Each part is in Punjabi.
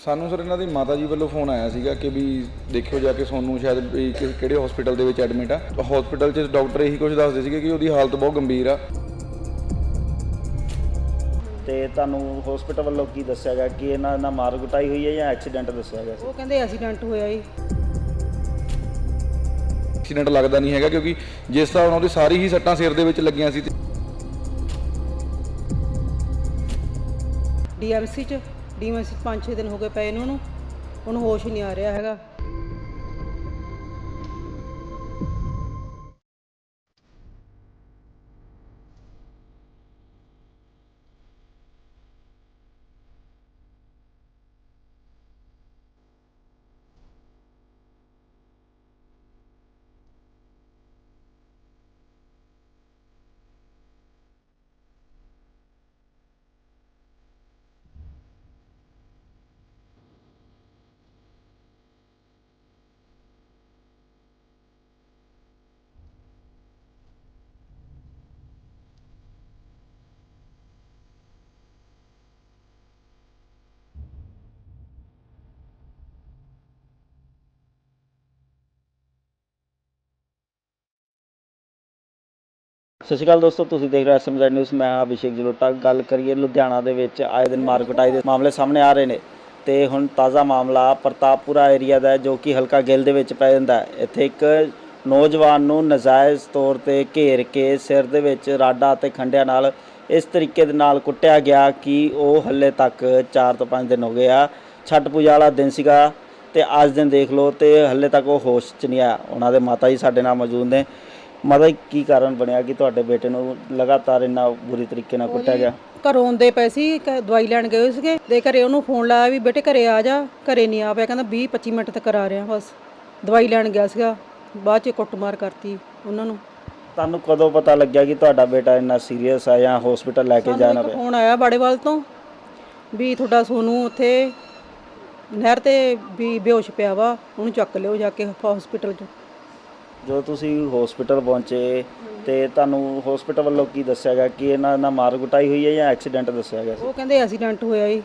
ਸਾਨੂੰ ਸਰ ਇਹਨਾਂ ਦੀ ਮਾਤਾ ਜੀ ਵੱਲੋਂ ਫੋਨ ਆਇਆ ਸੀਗਾ ਕਿ ਵੀ ਦੇਖਿਓ ਜਾ ਕੇ ਸੋਨੂੰ ਸ਼ਾਇਦ ਵੀ ਕਿ- ਕਿਹੜੇ ਹਸਪੀਟਲ ਦੇ ਵਿੱਚ ਐਡਮਿਟ ਆ। ਹਸਪੀਟਲ 'ਚ ਡਾਕਟਰ ਇਹੀ ਕੁਝ ਦੱਸਦੇ ਸੀਗੇ ਕਿ ਉਹਦੀ ਹਾਲਤ ਬਹੁਤ ਗੰਭੀਰ ਆ। ਤੇ ਤੁਹਾਨੂੰ ਹਸਪੀਟਲ ਵੱਲੋਂ ਕੀ ਦੱਸਿਆ ਗਿਆ? ਕਿ ਇਹਨਾਂ ਨਾਲ ਮਾਰ ਕੁਟਾਈ ਹੋਈ ਹੈ ਜਾਂ ਐਕਸੀਡੈਂਟ ਦੱਸਿਆ ਗਿਆ ਸੀ? ਉਹ ਕਹਿੰਦੇ ਐਕਸੀਡੈਂਟ ਹੋਇਆ ਜੀ। ਐਕਸੀਡੈਂਟ ਲੱਗਦਾ ਨਹੀਂ ਹੈਗਾ ਕਿਉਂਕਿ ਜਿਸ ਹਿਸਾਬ ਨਾਲ ਉਹਦੀ ਸਾਰੀ ਹੀ ਸੱਟਾਂ ਸਿਰ ਦੇ ਵਿੱਚ ਲੱਗੀਆਂ ਸੀ ਤੇ ਡੀਐਮਸੀ ਚ। ਡੀਐਮਸੀ 5-6 ਦਿਨ ਹੋ ਗਏ ਪਏ ਨੂੰ ਉਹਨੂੰ ਉਹਨੂੰ ਹੋਸ਼ ਹੀ ਨਹੀਂ ਆ ਰਿਹਾ ਹੈਗਾ। ਸਤਿ ਸ਼੍ਰੀ ਅਕਾਲ ਦੋਸਤੋ ਤੁਸੀਂ ਦੇਖ ਰਹੇ ਹੋ ਐਸਐਮਜ਼ੈਡ ਨਿਊਜ਼। ਮੈਂ ਹਾਂ ਅਭਿਸ਼ੇਕ ਜਲੋਟਾ। ਗੱਲ ਕਰੀਏ ਲੁਧਿਆਣਾ ਦੇ ਵਿੱਚ ਆਏ ਦਿਨ ਮਾਰ ਕੁਟਾਈ ਦੇ ਮਾਮਲੇ ਸਾਹਮਣੇ ਆ ਰਹੇ ਨੇ ਤੇ ਹੁਣ ਤਾਜ਼ਾ ਮਾਮਲਾ ਪ੍ਰਤਾਪਪੁਰਾ ਏਰੀਆ ਦਾ ਹੈ, ਜੋ ਕਿ ਹਲਕਾ ਗਿੱਲ ਦੇ ਵਿੱਚ ਪੈ ਜਾਂਦਾ ਹੈ। ਇੱਥੇ ਇੱਕ ਨੌਜਵਾਨ ਨੂੰ ਨਜਾਇਜ਼ ਤੌਰ ਤੇ ਘੇਰ ਕੇ ਸਿਰ ਦੇ ਵਿੱਚ ਰਾਡਾ ਅਤੇ ਖੰਡਿਆਂ ਨਾਲ ਇਸ ਤਰੀਕੇ ਦੇ ਨਾਲ ਕੁੱਟਿਆ ਗਿਆ ਕਿ ਉਹ ਹੱਲੇ ਤੱਕ 4 ਤੋਂ 5 ਦਿਨ ਹੋ ਗਏ ਆ। ਛੱਟ ਪੂਜਾ ਵਾਲਾ ਦਿਨ ਸੀਗਾ ਤੇ ਅੱਜ ਦਿਨ ਦੇਖ ਲਓ ਤੇ ਹੱਲੇ ਤੱਕ ਉਹ ਹੋਸ਼ 'ਚ ਨਹੀਂ ਆ ਉਹਨਾਂ ਦੇ ਮਾਤਾ ਜੀ ਸਾਡੇ ਨਾਲ ਮੌਜੂਦ ਨੇ। ਮਾਤਾ ਜੀ ਕੀ ਕਾਰਨ ਬਣਿਆ ਕਿ ਤੁਹਾਡੇ ਬੇਟੇ ਨੂੰ ਲਗਾਤਾਰ ਇੰਨਾ ਬੁਰੀ ਤਰੀਕੇ ਨਾਲ ਕੁੱਟਿਆ ਗਿਆ? ਘਰੋਂ ਆਉਂਦੇ ਪਏ ਸੀ ਦਵਾਈ ਲੈਣ ਗਏ ਹੋਏ ਸੀਗੇ। ਦੇ ਘਰੇ ਉਹਨੂੰ ਫੋਨ ਲਾਇਆ ਵੀ ਬੇਟੇ ਘਰੇ ਆ ਜਾ ਘਰੇ ਨਹੀਂ ਆ ਪਿਆ। ਕਹਿੰਦਾ 20 25 ਮਿੰਟ ਤੱਕ ਆ ਰਿਹਾ ਬਸ। ਦਵਾਈ ਲੈਣ ਗਿਆ ਸੀਗਾ ਬਾਅਦ ਚ ਕੁੱਟਮਾਰ ਕਰਤੀ ਉਹਨਾਂ ਨੂੰ। ਤੁਹਾਨੂੰ ਕਦੋਂ ਪਤਾ ਲੱਗਿਆ ਕਿ ਤੁਹਾਡਾ ਬੇਟਾ ਇੰਨਾ ਸੀਰੀਅਸ ਆ ਜਾਂ ਹਸਪੀਟਲ ਲੈ ਕੇ ਜਾਣਾ ਇੱਕ ਪਿਆ? ਫੋਨ ਆਇਆ ਬਾੜੇਵਾਲ ਤੋਂ ਵੀ ਤੁਹਾਡਾ ਸੋਨੂੰ ਉੱਥੇ ਨਹਿਰ ਤੇ ਵੀ ਬੇਹੋਸ਼ ਪਿਆ ਵਾ ਉਹਨੂੰ ਚੱਕ ਲਿਓ ਜਾ ਕੇ ਹਸਪੀਟਲ ਚ। ਜਦੋਂ ਤੁਸੀਂ ਹਸਪੀਟਲ ਪਹੁੰਚੇ ਤੇ ਤੁਹਾਨੂੰ ਹਸਪੀਟਲ ਵੱਲੋਂ ਕੀ ਦੱਸਿਆ ਗਿਆ? ਕਿ ਇਹਨਾਂ ਨਾਲ ਮਾਰ ਕੁਟਾਈ ਹੋਈ ਹੈ ਜਾਂ ਐਕਸੀਡੈਂਟ ਦੱਸਿਆ ਗਿਆ ਸੀ? ਉਹ ਕਹਿੰਦੇ ਐਕਸੀਡੈਂਟ ਹੋਇਆ ਜੀ।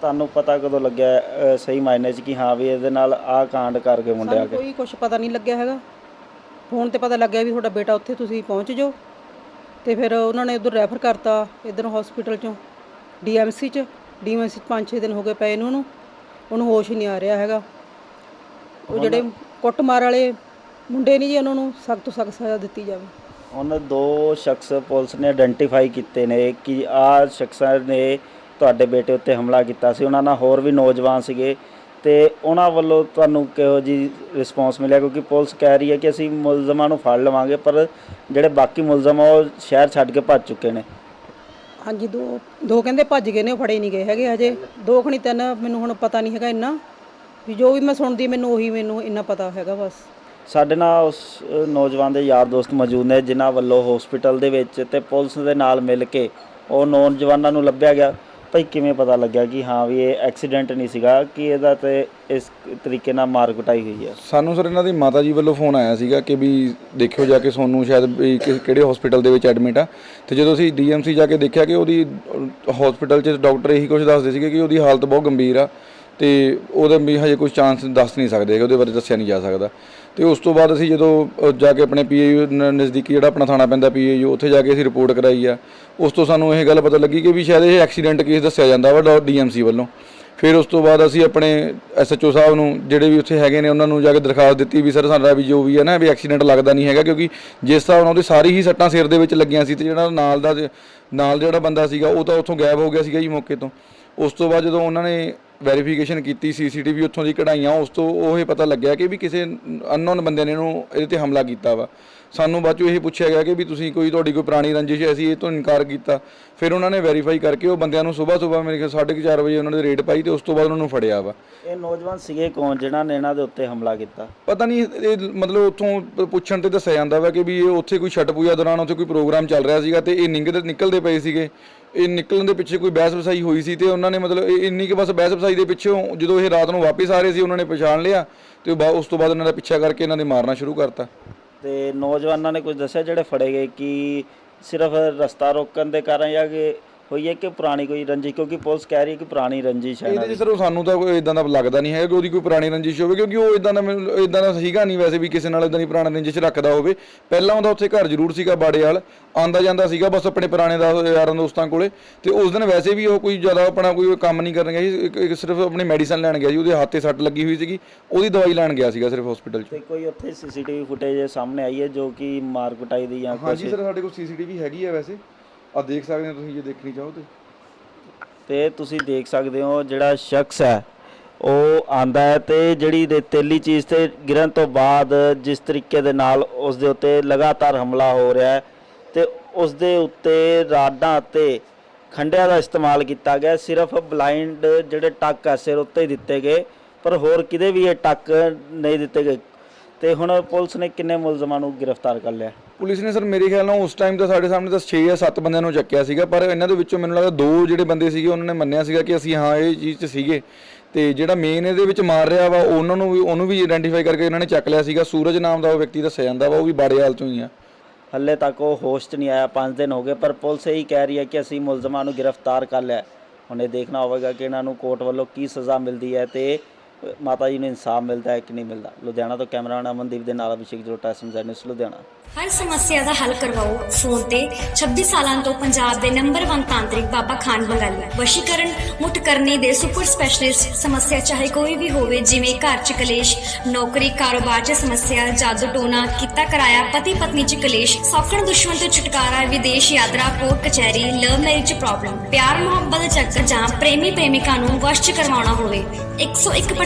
ਤੁਹਾਨੂੰ ਪਤਾ ਕਦੋਂ ਲੱਗਿਆ ਸਹੀ ਮਾਇਨੇ 'ਚ ਕਿ ਹਾਂ ਵੀ ਇਹਦੇ ਨਾਲ ਆਹ ਕਾਂਡ ਕਰਕੇ ਮੁੰਡੇ ਆ ਸਾਨੂੰ ਕੇ? ਕੋਈ ਕੁਝ ਪਤਾ ਨਹੀਂ ਲੱਗਿਆ ਹੈਗਾ। ਫੋਨ ਤੇ ਪਤਾ ਲੱਗਿਆ ਵੀ ਤੁਹਾਡਾ ਬੇਟਾ ਉੱਥੇ ਤੁਸੀਂ ਪਹੁੰਚ ਜਾਓ ਤੇ ਫਿਰ ਉਹਨਾਂ ਨੇ ਉਧਰ ਰੈਫਰ ਕਰਤਾ ਇਧਰ ਹਸਪੀਟਲ ਚੋਂ। ਡੀਐਮਸੀ ਚ ਡੀਐਮਸੀ 5-6 ਦਿਨ ਹੋ ਗਏ ਪਏ ਨੂੰ ਉਹਨੂੰ। ਉਹਨੂੰ ਹੋਸ਼ ਹੀ ਨਹੀਂ ਆ ਰਿਹਾ ਹੈਗਾ। ਉਹ ਜਿਹੜੇ ਕੁੱਟਮਾਰ ਵਾਲੇ ਮੁੰਡੇ ਨਹੀਂ ਜੀ ਉਹਨਾਂ ਨੂੰ ਸਖਤ ਤੋਂ ਸਖਤ ਸਜ਼ਾ ਦਿੱਤੀ ਜਾਵੇ। ਉਹਨਾਂ ਦੋ ਸ਼ਖਸ ਪੁਲਿਸ ਨੇ ਆਇਡੈਂਟੀਫਾਈ ਕੀਤੇ ਨੇ ਕਿ ਆਹ ਸ਼ਖਸਾਂ ਨੇ ਤੁਹਾਡੇ ਬੇਟੇ ਉੱਤੇ ਹਮਲਾ ਕੀਤਾ ਸੀ। ਉਹਨਾਂ ਨਾਲ ਹੋਰ ਵੀ ਨੌਜਵਾਨ ਸੀਗੇ ਤੇ ਉਹਨਾਂ ਵੱਲੋਂ ਤੁਹਾਨੂੰ ਕਿਹੋ ਜੀ ਰਿਸਪੌਂਸ ਮਿਲਿਆ? ਕਿਉਂਕਿ ਪੁਲਿਸ ਕਹਿ ਰਹੀ ਹੈ ਕਿ ਅਸੀਂ ਮੁਲਜ਼ਮਾਂ ਨੂੰ ਫੜ ਲਵਾਂਗੇ ਪਰ ਜਿਹੜੇ ਬਾਕੀ ਮੁਲਜ਼ਮ ਆ ਉਹ ਸ਼ਹਿਰ ਛੱਡ ਕੇ ਭੱਜ ਚੁੱਕੇ ਨੇ। ਹਾਂਜੀ ਦੋ ਦੋ ਕਹਿੰਦੇ ਭੱਜ ਗਏ ਨੇ ਉਹ ਫੜੇ ਨਹੀਂ ਗਏ ਹੈਗੇ ਹਜੇ। ਦੋ ਖਣੀ ਤਿੰਨ ਮੈਨੂੰ ਹੁਣ ਪਤਾ ਨਹੀਂ ਹੈਗਾ ਇੰਨਾ। ਵੀ ਜੋ ਵੀ ਮੈਂ ਸੁਣਦੀ ਮੈਨੂੰ ਉਹੀ ਮੈਨੂੰ ਇੰਨਾ ਪਤਾ ਹੈਗਾ ਬਸ। ਸਾਡੇ ਨਾਲ ਉਸ ਨੌਜਵਾਨ ਦੇ ਯਾਰ ਦੋਸਤ ਮੌਜੂਦ ਨੇ, ਜਿਨ੍ਹਾਂ ਵੱਲੋਂ ਹਸਪੀਟਲ ਦੇ ਵਿੱਚ ਤੇ ਪੁਲਿਸ ਦੇ ਨਾਲ ਮਿਲ ਕੇ ਉਹ ਨੌਜਵਾਨਾਂ ਨੂੰ ਲੱਭਿਆ ਗਿਆ। ਭਾਈ, ਕਿਵੇਂ ਪਤਾ ਲੱਗਿਆ ਕਿ ਹਾਂ ਵੀ ਇਹ ਐਕਸੀਡੈਂਟ ਨਹੀਂ ਸੀਗਾ? ਕਿ ਇਹਦਾ ਤੇ ਇਸ ਤਰੀਕੇ ਨਾਲ ਮਾਰ ਕੁਟਾਈ ਹੋਈ ਹੈ ਸਾਨੂੰ ਸਰ ਇਹਨਾਂ ਦੀ ਮਾਤਾ ਜੀ ਵੱਲੋਂ ਫੋਨ ਆਇਆ ਸੀਗਾ ਕਿ ਵੀ ਦੇਖਿਓ ਜਾ ਕੇ ਸੋਨੂੰ ਸ਼ਾਇਦ ਵੀ ਕਿ- ਕਿਹੜੇ ਹਸਪੀਟਲ ਦੇ ਵਿੱਚ ਐਡਮਿਟ ਆ। ਤੇ ਜਦੋਂ ਅਸੀਂ ਡੀਐਮਸੀ ਜਾ ਕੇ ਦੇਖਿਆ ਕਿ ਉਹਦੀ ਹਸਪੀਟਲ 'ਚ ਡਾਕਟਰ ਇਹੀ ਕੁਝ ਦੱਸਦੇ ਸੀਗੇ ਕਿ ਉਹਦੀ ਹਾਲਤ ਬਹੁਤ ਗੰਭੀਰ ਆ ਤੇ ਉਹਦਾ ਵੀ ਹਜੇ ਕੁਝ ਚਾਂਸ ਦੱਸ ਨਹੀਂ ਸਕਦੇ ਹੈਗੇ, ਉਹਦੇ ਬਾਰੇ ਦੱਸਿਆ ਨਹੀਂ ਜਾ ਸਕਦਾ। ਤੇ ਉਸ ਤੋਂ ਬਾਅਦ ਅਸੀਂ ਜਦੋਂ ਜਾ ਕੇ ਆਪਣੇ ਪੀਏਯੂ ਨਜ਼ਦੀਕੀ ਜਿਹੜਾ ਆਪਣਾ ਥਾਣਾ ਪੈਂਦਾ ਪੀਏਯੂ, ਉੱਥੇ ਜਾ ਕੇ ਅਸੀਂ ਰਿਪੋਰਟ ਕਰਾਈ ਆ। ਉਸ ਤੋਂ ਸਾਨੂੰ ਇਹ ਗੱਲ ਪਤਾ ਲੱਗੀ ਕਿ ਵੀ ਸ਼ਾਇਦ ਇਹ ਐਕਸੀਡੈਂਟ ਕੇਸ ਦੱਸਿਆ ਜਾਂਦਾ ਵਾ ਡੀਐਮਸੀ ਵੱਲੋਂ। ਫਿਰ ਉਸ ਤੋਂ ਬਾਅਦ ਅਸੀਂ ਆਪਣੇ ਐਸਐਚਓ ਸਾਹਿਬ ਨੂੰ, ਜਿਹੜੇ ਵੀ ਉੱਥੇ ਹੈਗੇ ਨੇ, ਉਹਨਾਂ ਨੂੰ ਜਾ ਕੇ ਦਰਖਾਸਤ ਦਿੱਤੀ ਵੀ ਸਰ ਸਾਡਾ ਵੀ ਜੋ ਵੀ ਹੈ ਨਾ, ਵੀ ਐਕਸੀਡੈਂਟ ਲੱਗਦਾ ਨਹੀਂ ਹੈਗਾ, ਕਿਉਂਕਿ ਜਿਸ ਹਿਸਾਬ ਨਾਲ ਉਹਦੀ ਸਾਰੀ ਹੀ ਸੱਟਾਂ ਸਿਰ ਦੇ ਵਿੱਚ ਲੱਗੀਆਂ ਸੀ ਤੇ ਜਿਹੜਾ ਨਾਲ ਦਾ, ਨਾਲ ਜਿਹੜਾ ਬੰਦਾ ਸੀਗਾ, ਉਹ ਤਾਂ ਉੱਥੋਂ ਗਾਇਬ ਹੋ ਗਿਆ ਸੀਗਾ ਜੀ ਮੌਕੇ ਤੋਂ। ਉਸ ਤੋਂ ਬਾਅਦ ਜਦੋਂ ਉਹਨਾਂ ਨੇ ਵੈਰੀਫਿਕੇਸ਼ਨ ਕੀਤੀ ਸੀਸੀਟੀਵੀ ਉੱਥੋਂ ਦੀ ਕਢਾਈਆਂ ਉਸ ਤੋਂ ਉਹ ਇਹ ਪਤਾ ਲੱਗਿਆ ਕਿ ਵੀ ਕਿਸੇ ਅਨਨੋਨ ਬੰਦੇ ਨੇ ਇਹਨੂੰ ਇਹਦੇ ਤੇ ਹਮਲਾ ਕੀਤਾ ਵਾ। ਸਾਨੂੰ ਬਾਅਦ ਚੋਂ ਇਹ ਪੁੱਛਿਆ ਗਿਆ ਕਿ ਵੀ ਤੁਸੀਂ ਕੋਈ ਤੁਹਾਡੀ ਕੋਈ ਪੁਰਾਣੀ ਰੰਜਿਸ਼ ਹੈ ਅਸੀਂ ਇਹ ਤੋਂ ਇਨਕਾਰ ਕੀਤਾ। ਫਿਰ ਉਹਨਾਂ ਨੇ ਵੈਰੀਫਾਈ ਕਰਕੇ ਉਹ ਬੰਦਿਆਂ ਨੂੰ ਸਵੇਰ ਸਵੇਰ ਮੇਰੇ ਖਿਆਲ 4:30 ਵਜੇ ਉਹਨਾਂ ਦੇ ਰੇਡ ਪਾਈ ਤੇ ਉਸ ਤੋਂ ਬਾਅਦ ਉਹਨਾਂ ਨੂੰ ਫੜਿਆ ਵਾ। ਇਹ ਨੌਜਵਾਨ ਸੀਗੇ ਕੌਣ ਜਿਨ੍ਹਾਂ ਨੇ ਇਹਨਾਂ ਦੇ ਉੱਤੇ ਹਮਲਾ ਕੀਤਾ? ਪਤਾ ਨਹੀਂ ਇਹ ਮਤਲਬ ਉੱਥੋਂ ਪੁੱਛਣ ਤੇ ਦੱਸਿਆ ਜਾਂਦਾ ਵਾ ਕਿ ਵੀ ਇਹ ਉੱਥੇ ਕੋਈ ਛਠ ਪੂਜਾ ਦੌਰਾਨ ਉੱਥੇ ਕੋਈ ਪ੍ਰੋਗਰਾਮ ਚੱਲ ਰਿਹਾ ਸੀਗਾ ਤੇ ਇਹ ਨਿੰਗਦੇ ਨਿਕਲਦੇ ਪਏ ਸੀਗੇ। ਇਹ ਨਿਕਲਣ ਦੇ ਪਿੱਛੇ ਕੋਈ ਬਹਿਸ ਵਸਾਈ ਹੋਈ ਸੀ ਤੇ ਉਹਨਾਂ ਨੇ ਮਤਲਬ ਇਹ ਇੰਨੀ ਕਿ ਬਸ ਬਹਿਸ ਵਸਾਈ ਦੇ ਪਿੱਛੋਂ ਜਦੋਂ ਇਹ ਰਾਤ ਨੂੰ ਵਾਪਸ ਆ ਰਹੇ ਸੀ, ਉਹਨਾਂ ਨੇ ਪਛਾਣ ਲਿਆ ਤੇ ਉਹ ਬਾ- ਉਸ ਤੋਂ ਬਾਅਦ ਉਹਨਾਂ ਦਾ ਪਿੱਛਾ ਕਰਕੇ ਇਹਨਾਂ ਨੇ ਮਾਰਨਾ ਸ਼ੁਰੂ ਕਰਤਾ। ਤੇ ਨੌਜਵਾਨਾਂ ਨੇ ਕੁਝ ਦੱਸਿਆ ਜਿਹੜੇ ਫੜੇ ਗਏ ਕਿ ਸਿਰਫ ਰਸਤਾ ਰੋਕਣ ਦੇ ਕਾਰਨ ਜਾਂ ਕਿ ਹੋਈ ਹੈ ਕਿ ਪੁਰਾਣੀ ਕੋਈ ਰੰਜਿਸ਼? ਕਿਉਂਕਿ ਪੁਲਿਸ ਕਹਿ ਰਹੀ ਹੈ ਕਿ ਪੁਰਾਣੀ ਰੰਜਿਸ਼ ਹੈ ਇਹਦੇ। ਚ ਸਰ ਸਾਨੂੰ ਤਾਂ ਕੋਈ ਇਦਾਂ ਦਾ ਲੱਗਦਾ ਨਹੀਂ ਹੈ ਕਿ ਉਹਦੀ ਕੋਈ ਪੁਰਾਣੀ ਰੰਜਿਸ਼ ਹੋਵੇ ਕਿਉਂਕਿ ਉਹ ਇਦਾਂ ਦਾ ਇਦਾਂ ਦਾ ਸੀਗਾ ਨਹੀਂ ਵੈਸੇ ਵੀ ਕਿਸੇ ਨਾਲ ਇਦਾਂ ਦੀ ਪੁਰਾਣੀ ਰੰਜਿਸ਼ ਰੱਖਦਾ ਹੋਵੇ। ਪਹਿਲਾਂ ਉਹਦਾ ਉੱਥੇ ਘਰ ਜ਼ਰੂਰ ਸੀਗਾ ਬਾੜੇ ਵਾਲ ਆਂਦਾ ਜਾਂਦਾ ਸੀਗਾ ਬਸ ਆਪਣੇ ਪੁਰਾਣੇ ਦਾ ਯਾਰਾਂ ਦੋਸਤਾਂ ਕੋਲੇ। ਤੇ ਉਸ ਦਿਨ ਵੈਸੇ ਵੀ ਉਹ ਕੋਈ ਜ਼ਿਆਦਾ ਆਪਣਾ ਕੋਈ ਕੰਮ ਨਹੀਂ ਕਰਨ ਗਿਆ ਸੀ ਸਿਰਫ ਆਪਣੀ ਮੈਡੀਸਨ ਲੈਣ ਗਿਆ ਸੀ ਉਹਦੇ ਹੱਥ ਸੱਟ ਲੱਗੀ ਹੋਈ ਸੀਗੀ ਉਹਦੀ ਦਵਾਈ ਲੈਣ ਗਿਆ ਸੀਗਾ ਸਿਰਫ ਹਸਪੀਟਲ 'ਚ। ਤੇ ਕੋਈ ਉੱਥੇ ਸੀਸੀਟੀਵੀ ਫੁਟੇਜ ਸਾਹਮਣੇ ਆਈ ਹੈ ਜੋ ਕਿ ਮਾਰ ਕੁਟਾਈ ਦੀ ਜਾਂ ਹਾਂਜੀ ਕੁਛ? ਸਰ ਸਾਡੇ ਕੋਲ ਸੀਸੀਟੀਵੀ ਹੈਗੀ ਹੈ ਵੈਸੇ। ਆ ਦੇਖ ਸਕਦੇ ਹੋ ਤੁਸੀਂ ਜੇ ਦੇਖਣੀ ਚਾਹੋ ਤੇ। ਤੇ ਤੁਸੀਂ ਦੇਖ ਸਕਦੇ ਹੋ ਜਿਹੜਾ ਸ਼ਖਸ ਹੈ, ਉਹ ਆਂਦਾ ਹੈ ਤੇ ਜਿਹੜੀ ਦੇ ਤੇਲੀ ਚੀਜ਼ ਤੇ ਗਿਰਨ ਤੋਂ ਬਾਅਦ ਜਿਸ ਤਰੀਕੇ ਦੇ ਨਾਲ ਉਸ ਦੇ ਉੱਤੇ ਲਗਾਤਾਰ ਹਮਲਾ ਹੋ ਰਿਹਾ ਹੈ ਤੇ ਉਸ ਦੇ ਉੱਤੇ ਰਾਡਾਂ ਅਤੇ ਖੰਡਿਆਂ ਦਾ ਇਸਤੇਮਾਲ ਕੀਤਾ ਗਿਆ ਸਿਰਫ ਬਲਾਈਂਡ ਜਿਹੜੇ ਟੱਕ ਹੈ, ਸਿਰ ਉੱਤੇ ਹੀ ਦਿੱਤੇ ਗਏ, ਪਰ ਹੋਰ ਕਿਤੇ ਵੀ ਇਹ ਟੱਕ ਨਹੀਂ ਦਿੱਤੇ ਗਏ। ਤੇ ਹੁਣ ਪੁਲਿਸ ਨੇ ਕਿੰਨੇ ਮੁਲਜ਼ਮਾਂ ਨੂੰ ਗ੍ਰਿਫਤਾਰ ਕਰ ਲਿਆ? ਪੁਲਿਸ ਨੇ ਸਰ ਮੇਰੇ ਖਿਆਲ ਨਾਲ ਉਸ ਟਾਈਮ ਤਾਂ ਸਾਡੇ ਸਾਹਮਣੇ ਤਾਂ 6 ਜਾਂ 7 ਬੰਦਿਆਂ ਨੂੰ ਚੱਕਿਆ ਸੀਗਾ, ਪਰ ਇਹਨਾਂ ਦੇ ਵਿੱਚੋਂ ਮੈਨੂੰ ਲੱਗਦਾ ਦੋ ਜਿਹੜੇ ਬੰਦੇ ਸੀਗੇ, ਉਹਨਾਂ ਨੇ ਮੰਨਿਆ ਸੀਗਾ ਕਿ ਅਸੀਂ ਹਾਂ ਇਹ ਚੀਜ਼ 'ਚ ਸੀਗੇ। ਤੇ ਜਿਹੜਾ ਮੇਨ ਇਹਦੇ ਵਿੱਚ ਮਾਰ ਰਿਹਾ ਵਾ, ਉਹਨਾਂ ਨੂੰ ਵੀ, ਉਹਨੂੰ ਵੀ ਆਇਡੈਂਟੀਫਾਈ ਕਰਕੇ ਇਹਨਾਂ ਨੇ ਚੱਕ ਲਿਆ ਸੀਗਾ। ਸੂਰਜ ਨਾਮ ਦਾ ਉਹ ਵਿਅਕਤੀ ਦੱਸਿਆ ਜਾਂਦਾ ਵਾ, ਉਹ ਵੀ ਬਾੜੇਵਾਲ ਤੋਂ ਹੀ ਆ। ਹੱਲੇ ਤੱਕ ਉਹ ਹੋਸ਼ 'ਚ ਨਹੀਂ ਆਇਆ 5 ਦਿਨ ਹੋ ਗਏ, ਪਰ ਪੁਲਿਸ ਇਹੀ ਕਹਿ ਰਹੀ ਹੈ ਕਿ ਅਸੀਂ ਮੁਲਜ਼ਮਾਂ ਨੂੰ ਗ੍ਰਿਫਤਾਰ ਕਰ ਲਿਆ। ਹੁਣ ਇਹ ਦੇਖਣਾ ਹੋਵੇਗਾ ਕਿ ਇਹਨਾਂ ਨੂੰ ਕੋਰਟ ਵੱਲੋਂ ਕੀ ਸਜ਼ਾ ਮਿਲਦੀ ਹੈ ਤੇ ਮਾਤਾ ਜੀ ਨੂੰ ਇਨਸਾਫ ਮਿਲਦਾ ਹੈ ਕਿ ਨਹੀਂ ਮਿਲਦਾ? ਲੁਧਿਆਣਾ ਤੋਂ ਕੈਮਰਾਮੈਨ ਅਮਨਦੀਪ ਦੇ ਨਾਲ ਅਭਿਸ਼ੇਕ ਜਲੋਟਾ ਸਮਝਾ ਨਿਊਜ਼ ਲੁਧਿਆਣਾ। ਹਰ ਸਮੱਸਿਆ ਦਾ ਹੱਲ ਕਰਵਾਓ। ਫੋਨ ਤੇ 26 ਸਾਲਾਂ ਤੋਂ ਪੰਜਾਬ ਦੇ ਨੰਬਰ 1 ਤਾਂਤਰਿਕ ਬਾਬਾ ਖਾਨ ਬੰਗਾਲੀ। ਵਸ਼ੀਕਰਨ ਮੁੱਠ ਕਰਨੀ ਦੇ ਸੁਪਰ ਸਪੈਸ਼ਲਿਸਟ ਸਮੱਸਿਆ ਚਾਹੇ ਕੋਈ ਵੀ ਹੋਵੇ, ਜਿਵੇਂ ਘਰ ਚ ਕਲੇਸ਼, ਨੌਕਰੀ, ਕਾਰੋਬਾਰ ਚ ਸਮੱਸਿਆ, ਜਾਦੂ ਟੋਨਾ ਕੀਤਾ ਕਰਾਇਆ, ਪਤੀ ਪਤਨੀ ਚ ਕਲੇਸ਼, ਸੌਖਣ ਦੁਸ਼ਮਣ ਤੋਂ ਛੁਟਕਾਰਾ, ਵਿਦੇਸ਼ ਯਾਤਰਾ, ਕੋਰਟ ਕਚਹਿਰੀ ਲਵ ਮੈਰਿਜ ਪ੍ਰੋਬਲਮ ਪਿਆਰ ਮੁਹੱਬਤ ਚੱਕਰ ਜਾਂ ਪ੍ਰੇਮੀ ਪ੍ਰੇਮਿਕਾ ਨੂੰ ਵਸ਼ ਕਰਵਾਉਣਾ ਹੋਵੇ। 101%